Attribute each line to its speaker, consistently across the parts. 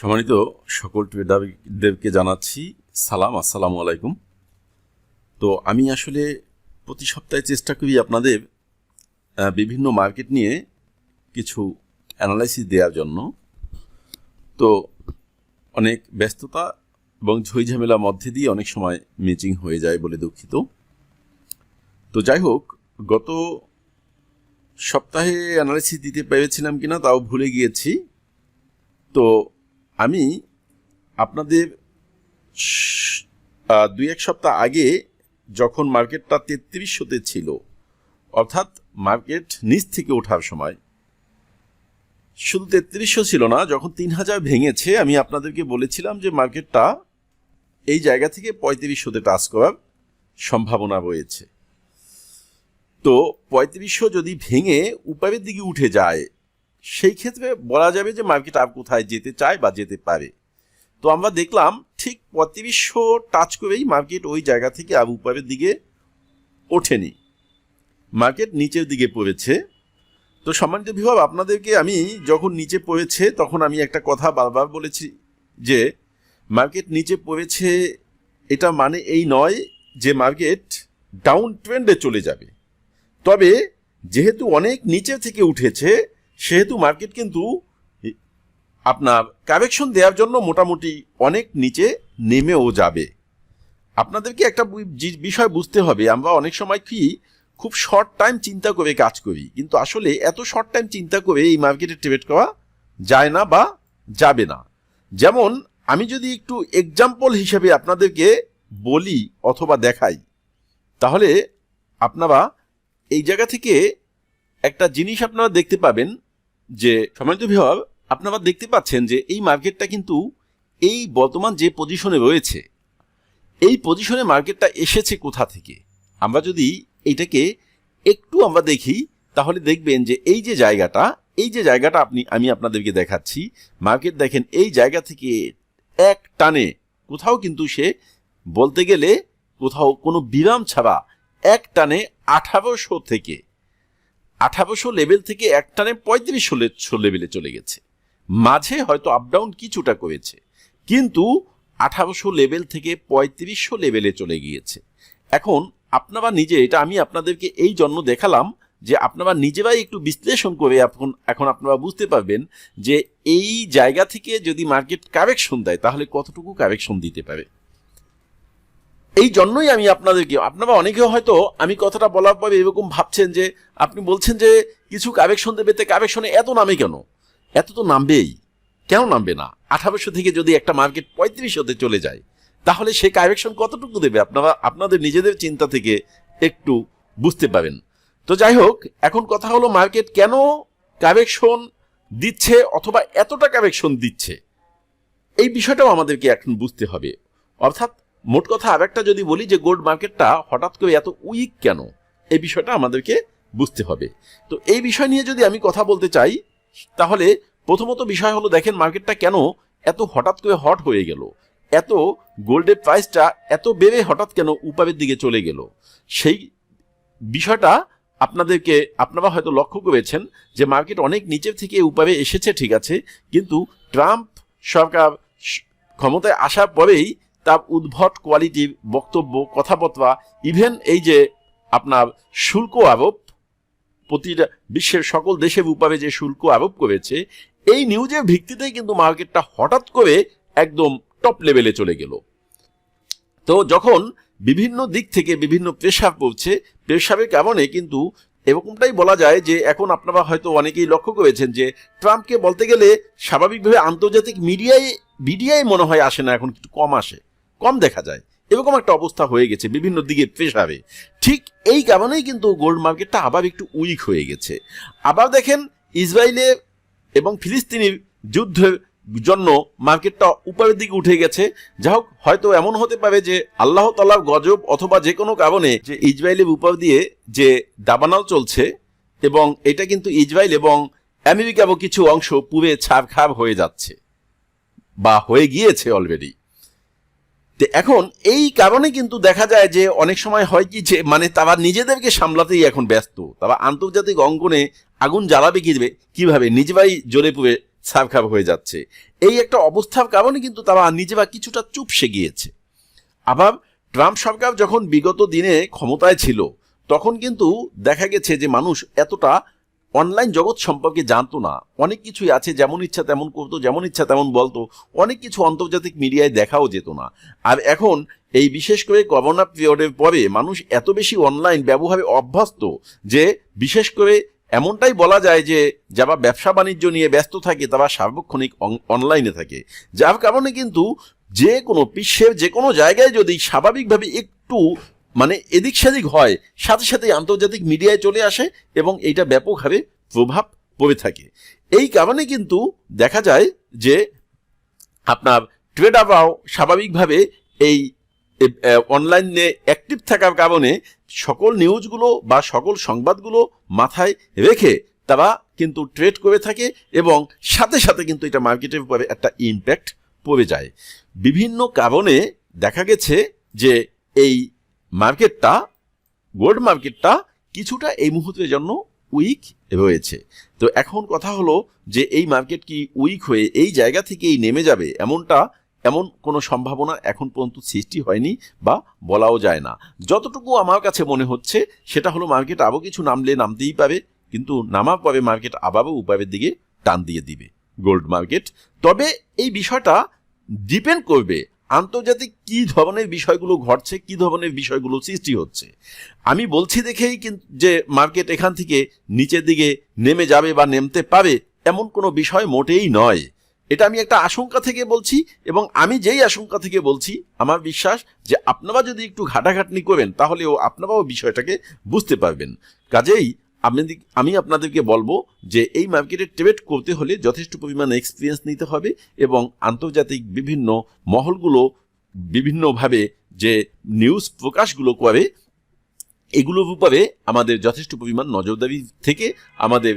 Speaker 1: সম্মানিত সকল ট্রেডারদেরকে জানাচ্ছি সালাম, আসসালামু আলাইকুম। তো আমি আসলে প্রতি সপ্তাহে চেষ্টা করি আপনাদের বিভিন্ন মার্কেট নিয়ে কিছু অ্যানালাইসিস দেওয়ার জন্য। তো অনেক ব্যস্ততা এবং ঝইঝামেলার মধ্যে দিয়ে অনেক সময় মিচিং হয়ে যায় বলে দুঃখিত। তো যাই হোক, গত সপ্তাহে অ্যানালাইসিস দিতে পেরেছিলাম কিনা তাও ভুলে গিয়েছি। তো আমি আপনাদের দুই এক সপ্তাহ আগে যখন মার্কেটটা তেত্রিশশোতে ছিল, অর্থাৎ মার্কেট নিচ থেকে ওঠার সময়, শুধু তেত্রিশশো ছিল না, যখন তিন হাজার ভেঙেছে, আমি আপনাদেরকে বলেছিলাম যে মার্কেটটা এই জায়গা থেকে পঁয়ত্রিশশোতে টাচ করার সম্ভাবনা রয়েছে। তো পঁয়ত্রিশশো যদি ভেঙে উপরের দিকে উঠে যায় সেই ক্ষেত্রে বলা যাবে যে মার্কেট আর কোথায় যেতে চায় বা যেতে পারে। তো আমরা দেখলাম ঠিক পঁয়ত্রিশশো টাচ করেই মার্কেট ওই জায়গা থেকে আর উপরের দিকে ওঠেনি। মার্কেট নিচের দিকে পড়েছে। তো সম্মানিত বিভাগ, আপনাদেরকে আমি যখন নিচে পড়েছে তখন আমি একটা কথা বারবার বলেছি যে মার্কেট নিচে পড়েছে এটা মানে এই নয় যে মার্কেট ডাউন ট্রেন্ডে চলে যাবে। তবে যেহেতু অনেক নিচে থেকে উঠেছে সেহেতু মার্কেট কিন্তু আপনার কারেকশন দেওয়ার জন্য মোটামুটি অনেক নিচে নেমেও যাবে। আপনাদেরকে একটা বিষয় বুঝতে হবে, আমরা অনেক সময় কি খুব শর্ট টাইম চিন্তা করে কাজ করি, কিন্তু আসলে এত শর্ট টাইম চিন্তা করে এই মার্কেটে ট্রেড করা যায় না বা যাবে না। যেমন আমি যদি একটু এক্সাম্পল হিসেবে আপনাদেরকে বলি অথবা দেখাই, তাহলে আপনারা এই জায়গা থেকে একটা জিনিস আপনারা দেখতে পাবেন যে সম্মানিত বিভাগ আপনারা দেখতে পাচ্ছেন যে এই মার্কেটটা কিন্তু এই বর্তমান যে পজিশনে রয়েছে, এই পজিশনে মার্কেটটা এসেছে কোথা থেকে? আমরা যদি এইটাকে একটু আমরা দেখি, তাহলে দেখবেন যে এই যে জায়গাটা, এই যে জায়গাটা আপনি, আমি আপনাদেরকে দেখাচ্ছি। মার্কেট দেখেন, এই জায়গা থেকে এক টানে কোথাও কিন্তু সে বলতে গেলে কোথাও কোনো বিরাম ছাড়া এক টানে আঠারোশো থেকে আঠারোশো লেভেল থেকে এক টানে পঁয়ত্রিশশো লেভেলে চলে গেছে। মাঝে হয়তো আপ ডাউন কিছুটা করেছে, কিন্তু আঠারোশো লেভেল থেকে পঁয়ত্রিশশো লেভেলে চলে গিয়েছে। এখন আপনারা নিজে, এটা আমি আপনাদেরকে এই জন্য দেখালাম যে আপনারা নিজেরাই একটু বিশ্লেষণ করে এখন এখন আপনারা বুঝতে পারবেন যে এই জায়গা থেকে যদি মার্কেট কারেকশন দেয়, তাহলে কতটুকু কারেকশন দিতে পারে। এই জন্যই আমি আপনাদেরকে, আপনারা অনেকেও হয়তো আমি কথাটা বলার পরে এরকম ভাবছেন যে, আপনি বলছেন যে, কিছু কাবেকশন দেবে, তে কারেকশনে এত নামে কেন? এত তো নামবেই। কেন নামবে না? আঠারোশো থেকে যদি একটা মার্কেট পঁয়ত্রিশশোতে চলে যায়, তাহলে সে কারেকশন কতটুকু দেবে? আপনারা, আপনাদের নিজেদের চিন্তা থেকে একটু বুঝতে পারেন। তো যাই হোক, এখন কথা হলো মার্কেট কেন কারেকশন দিচ্ছে অথবা এতটা কারেকশন দিচ্ছে? এই বিষয়টাও আমাদেরকে এখন বুঝতে হবে। অর্থাৎ মোট কথা আর একটা যদি বলি যে গোল্ড মার্কেটটা হঠাৎ করে এত উইক কেন? এই বিষয়টা আমাদেরকে বুঝতে হবে। তো এই বিষয় নিয়ে যদি আমি কথা বলতে চাই, তাহলে প্রথমত বিষয় হলো, দেখেন মার্কেটটা কেন এত হঠাৎ করে হট হয়ে গেল? এত গোল্ডের প্রাইসটা এত বেড়ে হঠাৎ কেন উপরের দিকে চলে গেল? সেই বিষয়টা আপনাদেরকে, আপনারা হয়তো লক্ষ্য করেছেন যে মার্কেট অনেক নিচের থেকে উপরে এসেছে, ঠিক আছে? কিন্তু ট্রাম্প সরকার ক্ষমতায় আসার পরেই তার উদ্ভট কোয়ালিটির বক্তব্য কথাবার্তা ইভেন এই যে আপনার শুল্ক আরোপ প্রতিটা বিশ্বের সকল দেশের উপরে যে শুল্ক আরোপ করেছে এই নিউজের ভিত্তিতেই কিন্তু মার্কেটটা হঠাৎ করে একদম টপ লেভেলে চলে গেল। তো যখন বিভিন্ন দিক থেকে বিভিন্ন প্রেশার পড়ছে প্রেশারের কারণে কিন্তু এরকমটাই বলা যায় যে এখন আপনারা হয়তো অনেকেই লক্ষ্য করেছেন যে ট্রাম্পকে বলতে গেলে স্বাভাবিকভাবে আন্তর্জাতিক মিডিয়ায় মিডিয়ায় মনে হয় আসে না, এখন একটু কম আসে। কম দেখা যায়। এরকম একটা অবস্থা হয়ে গেছে বিভিন্ন দিকে প্রেশারে ঠিক এই কারণেই কিন্তু গোল্ড মার্কেটটা আবার একটু উইক হয়ে গেছে। আবার দেখেন ইসরায়েলের এবং ফিলিস্তিনির যুদ্ধের জন্য মার্কেটটা উপরের দিকে উঠে গেছে। যা হোক, হয়তো এমন হতে পারে যে আল্লাহ তালার গজব অথবা যে কোনো কারণে যে ইসরায়েলের উপর দিয়ে যে দাবানাল চলছে এবং এটা কিন্তু ইসরায়েল এবং আমেরিকারও কিছু অংশ পুরে ছাড়খাড় হয়ে যাচ্ছে বা হয়ে গিয়েছে অলরেডি তো এখন এই কারণে কিন্তু দেখা যায় যে অনেক সময় হয় কি যে মানে তারা নিজেদেরকে সামলাতেই এখন ব্যস্ত। তারা আন্তর্জাতিক অঙ্গনে আগুন জ্বালাবে কীভাবে কীভাবে? নিজেরাই জ্বলে পুড়ে সাবখাব হয়ে যাচ্ছে। এই একটা অবস্থার কারণে কিন্তু তারা নিজে বা কিছুটা চুপসে গিয়েছে। আবার ট্রাম্প সরকার যখন বিগত দিনে ক্ষমতায় ছিল, তখন কিন্তু দেখা গেছে যে মানুষ এতটা অনলাইন জগৎ সম্পর্কে জানতো না। অনেক কিছুই আছে, যেমন ইচ্ছা তেমন করতো, যেমন ইচ্ছা তেমন বলতো। অনেক কিছু আন্তর্জাতিক মিডিয়ায় দেখাও যেত না। আর এখন এই বিশেষ করে করোনা পিরিয়ডের পরে মানুষ এত বেশি অনলাইন ব্যবহারে অভ্যস্ত যে বিশেষ করে এমনটাই বলা যায় যে যারা ব্যবসা বাণিজ্য নিয়ে ব্যস্ত থাকে, তারা সার্বক্ষণিক অনলাইনে থাকে। যার কারণে কিন্তু যে কোনো বিশ্বের যে কোনো জায়গায় যদি স্বাভাবিকভাবে একটু মানে এদিক সেদিক হয়, সাথে সাথে আন্তর্জাতিক মিডিয়ায় চলে আসে এবং এইটা ব্যাপকভাবে প্রভাব পড়ে থাকে। এই কারণে কিন্তু দেখা যায় যে আপনার ট্রেড ট্রেডাররাও স্বাভাবিকভাবে এই অনলাইনে অ্যাক্টিভ থাকার কারণে সকল নিউজগুলো বা সকল সংবাদগুলো মাথায় রেখে তারা কিন্তু ট্রেড করে থাকে এবং সাথে সাথে কিন্তু এটা মার্কেটের উপরে একটা ইম্প্যাক্ট পড়ে যায়। বিভিন্ন কারণে দেখা গেছে যে এই মার্কেটটা, গোল্ড মার্কেটটা কিছুটা এই মুহূর্তের জন্য উইক রয়েছে। তো এখন কথা হলো যে এই মার্কেট কি উইক হয়ে এই জায়গা থেকেই নেমে যাবে এমনটা, এমন কোনো সম্ভাবনা এখন পর্যন্ত সৃষ্টি হয়নি বা বলাও যায় না। যতটুকু আমার কাছে মনে হচ্ছে, সেটা হলো মার্কেট আরও কিছু নামলে নামতেই পারে, কিন্তু নামার পরে মার্কেট আবারও উপায়ের দিকে টান দিয়ে দিবে গোল্ড মার্কেট। তবে এই বিষয়টা ডিপেন্ড করবে আন্তর্জাতিক কি ধরনের বিষয়গুলো ঘটছে, কি ধরনের বিষয়গুলো সৃষ্টি হচ্ছে? আমি বলছি দেখেই কিন্তু যে মার্কেট এখান থেকে নিচের দিকে নেমে যাবে বা নেমতে পারে এমন কোনো বিষয় মোটেই নয়। এটা আমি একটা আশঙ্কা থেকে বলছি এবং আমি যেই আশঙ্কা থেকে বলছি, আমার বিশ্বাস যে আপনারা যদি একটু ঘাটাঘাটনি করেন, তাহলেও আপনারাও বিষয়টাকে বুঝতে পারবেন। কাজেই আপনাদের আমি আপনাদেরকে বলব যে এই মার্কেটে ট্রেড করতে হলে যথেষ্ট পরিমাণ এক্সপিরিয়েন্স নিতে হবে এবং আন্তর্জাতিক বিভিন্ন মহলগুলো বিভিন্নভাবে যে নিউজ প্রকাশগুলো করে, এগুলোর উপরে আমাদের যথেষ্ট পরিমাণ নজরদারি থেকে আমাদের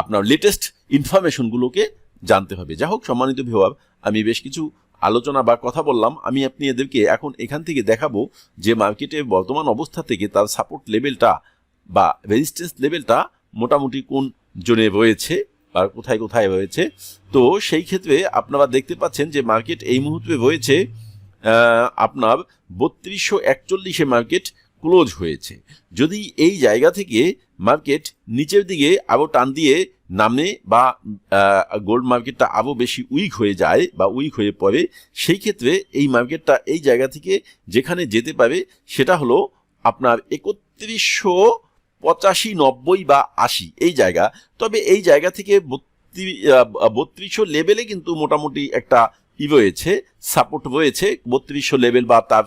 Speaker 1: আপনার লেটেস্ট ইনফরমেশনগুলোকে জানতে হবে। যা হোক, সম্মানিত ভিওয়াব আমি বেশ কিছু আলোচনা বা কথা বললাম। আমি আপনি এদেরকে এখন এখান থেকে দেখাবো যে মার্কেটের বর্তমান অবস্থা থেকে তার সাপোর্ট লেভেলটা বা রেজিস্ট্যান্স লেভেলটা মোটামুটি কোন জোনে রয়েছে বা কোথায় কোথায় রয়েছে। তো সেই ক্ষেত্রে আপনারা দেখতে পাচ্ছেন যে মার্কেট এই মুহূর্তে রয়েছে আপনার বত্রিশশো একচল্লিশে মার্কেট ক্লোজ হয়েছে। যদি এই জায়গা থেকে মার্কেট নিচের দিকে আরও টান দিয়ে নামে বা গোল্ড মার্কেটটা আরও বেশি উইক হয়ে যায় বা উইক হয়ে পড়ে, সেই ক্ষেত্রে এই মার্কেটটা এই জায়গা থেকে যেখানে যেতে পারে, সেটা হলো আপনার একত্রিশশো পঁচাশি, নব্বই বা আশি, এই জায়গা। তবে এই জায়গা থেকে বত্রিশশো লেভেলে কিন্তু মোটামুটি একটা ই রয়েছে সাপোর্ট রয়েছে, বত্রিশশো লেভেল বা তার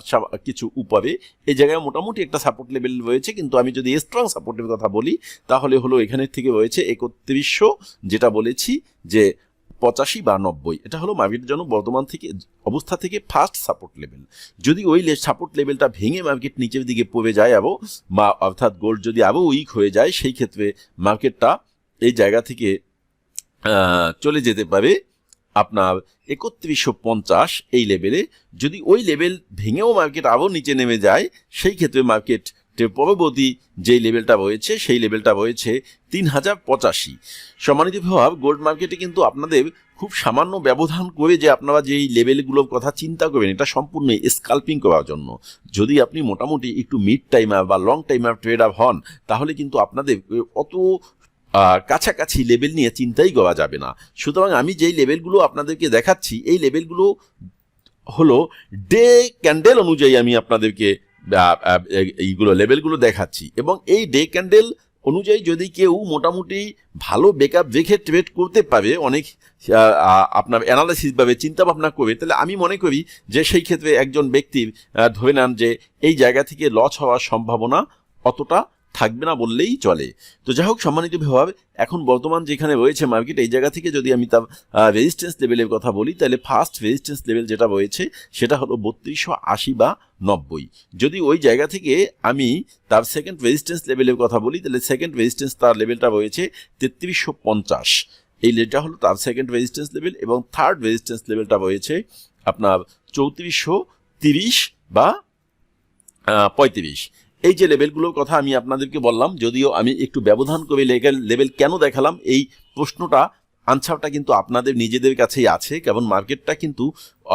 Speaker 1: কিছু উপরে। এই জায়গায় মোটামুটি একটা সাপোর্ট লেভেল রয়েছে, কিন্তু আমি যদি স্ট্রং সাপোর্টের কথা বলি, তাহলে হলো এখানের থেকে রয়েছে একত্রিশশো, যেটা বলেছি যে পঁচাশি বা নব্বই। এটা হলো মার্কেটের জন্য বর্তমান থেকে অবস্থা থেকে ফার্স্ট সাপোর্ট লেভেল যদি ওই সাপোর্ট লেভেলটা ভেঙে মার্কেট নিচের দিকে পড়ে যায় আবো, বা অর্থাৎ গোল্ড যদি আরও উইক হয়ে যায়, সেই ক্ষেত্রে মার্কেটটা এই জায়গা থেকে চলে যেতে পারে আপনার একত্রিশশো পঞ্চাশ এই লেভেলে যদি ওই লেভেল ভেঙেও মার্কেট আরও নিচে নেমে যায়, সেই ক্ষেত্রে মার্কেট পরবর্তী যেই লেভেলটা রয়েছে, সেই লেভেলটা রয়েছে তিন হাজার পঁচাশি। সম্মানিত প্রভাব গোল্ড মার্কেটে কিন্তু আপনাদের খুব সামান্য ব্যবধান করে যে আপনারা যেই লেভেলগুলোর কথা চিন্তা করবেন, এটা সম্পূর্ণ স্কাল্পিং করার জন্য। যদি আপনি মোটামুটি একটু মিড টাইমার বা লং টাইমার ট্রেডার হন, তাহলে কিন্তু আপনাদের অত কাছাকাছি লেভেল নিয়ে চিন্তাই করা যাবে না। সুতরাং আমি যেই লেভেলগুলো আপনাদেরকে দেখাচ্ছি, এই লেভেলগুলো হলো ডে ক্যান্ডেল অনুযায়ী আমি আপনাদেরকে এইগুলো লেভেলগুলো দেখাচ্ছি। এবং এই ডে ক্যান্ডেল অনুযায়ী যদি কেউ মোটামুটি ভালো বেকআপ দেখে ট্রেড করতে পারে, অনেক আপনার অ্যানালাইসিস ভাবে চিন্তা ভাবনা করবে, তাহলে আমি মনে করি যে সেই ক্ষেত্রে একজন ব্যক্তির ধরে নেন যে এই জায়গা থেকে লস হওয়ার সম্ভাবনা অতটা থাকবে না বললেই চলে। তো যাই হোক, সম্মানিত বিভাগ, এখন বর্তমান যেখানে রয়েছে মার্কেট এই জায়গা থেকে যদি আমি তার রেজিস্ট্যান্স লেভেলের কথা বলি, তাহলে ফার্স্ট রেজিস্ট্যান্স লেভেল যেটা রয়েছে, সেটা হলো বত্রিশশো আশি বা নব্বই। যদি ওই জায়গা থেকে আমি তার সেকেন্ড রেজিস্ট্যান্স লেভেলের কথা বলি, তাহলে সেকেন্ড রেজিস্ট্যান্স তার লেভেলটা রয়েছে তেত্রিশশো পঞ্চাশ। এই লেভেলটা হলো তার সেকেন্ড রেজিস্ট্যান্স লেভেল এবং থার্ড রেজিস্ট্যান্স লেভেলটা রয়েছে আপনার চৌত্রিশশো তিরিশ বা পঁয়ত্রিশ। এই যে লেভেলগুলোর কথা আমি আপনাদেরকে বললাম, যদিও আমি একটু ব্যবধান করে লেভেল লেভেল কেন দেখালাম, এই প্রশ্নটা আনসারটা কিন্তু আপনাদের নিজেদের কাছেই আছে কারণ মার্কেটটা কিন্তু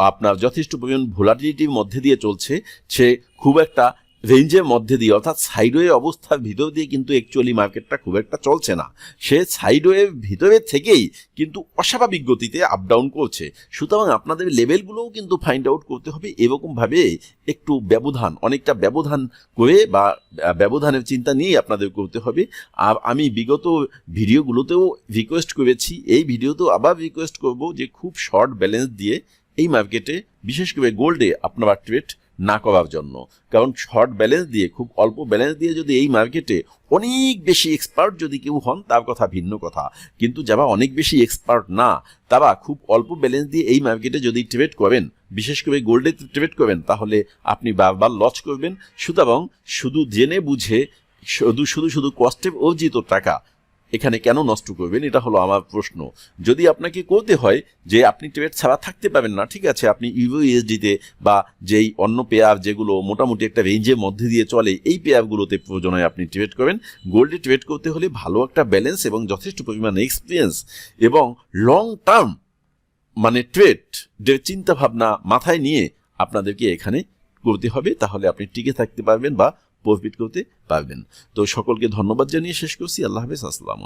Speaker 1: আপনার যথেষ্ট পরিমাণ ভোলাটিলিটির মধ্যে দিয়ে চলছে, সে খুব একটা রেঞ্জের মধ্যে দিয়ে, অর্থাৎ সাইডওয়ে অবস্থার ভিতর দিয়ে কিন্তু অ্যাকচুয়ালি মার্কেটটা খুব একটা চলছে না। সে সাইডওয়ের ভিতরে থেকেই কিন্তু অস্বাভাবিক গতিতে আপ ডাউন করছে। সুতরাং আপনাদের লেভেলগুলোও কিন্তু ফাইন্ড আউট করতে হবে এরকমভাবে একটু ব্যবধান, অনেকটা ব্যবধান করে বা ব্যবধানের চিন্তা নিয়েই আপনাদের করতে হবে। আর আমি বিগত ভিডিওগুলোতেও রিকোয়েস্ট করেছি, এই ভিডিওতেও আবার রিকোয়েস্ট করব যে খুব শর্ট ব্যালেন্স দিয়ে এই মার্কেটে বিশেষ করে গোল্ডে আপনারা ট্রেড না করার জন্য। কারণ শর্ট ব্যালেন্স দিয়ে, খুব অল্প ব্যালেন্স দিয়ে যদি এই মার্কেটে অনেক বেশি এক্সপার্ট যদি কেউ হন, তার কথা ভিন্ন কথা। কিন্তু যারা অনেক বেশি এক্সপার্ট না, তারা খুব অল্প ব্যালেন্স দিয়ে এই মার্কেটে যদি ট্রেড করেন, বিশেষ করে গোল্ডে ট্রেড করবেন তাহলে আপনি বারবার লস করবেন। সুতরাং শুধু জেনে বুঝে, শুধু শুধু শুধু কষ্টে অর্জিত টাকা এখানে কেন নষ্ট করবেন? এটা হলো আমার প্রশ্ন। যদি আপনাকে করতে হয় যে আপনি ট্রেড ছাড়া থাকতে পারবেন না, ঠিক আছে, আপনি ইউএসডিতে বা যেই অন্য পেয়ার যেগুলো মোটামুটি একটা রেঞ্জের মধ্যে দিয়ে চলে, এই পেয়ারগুলোতে প্রয়োজনে আপনি ট্রেড করবেন। গোল্ডে ট্রেড করতে হলে ভালো একটা ব্যালেন্স এবং যথেষ্ট পরিমাণ এক্সপিরিয়েন্স এবং লং টার্ম মানে ট্রেড যে চিন্তা ভাবনা মাথায় নিয়ে আপনাদেরকে এখানে করতে হবে। তাহলে আপনি টিকে থাকতে পারবেন বা প্রফিট করতে পারবেন। তো সকলকে ধন্যবাদ জানিয়ে শেষ করছি। আল্লাহ হাফেজ আসসালাম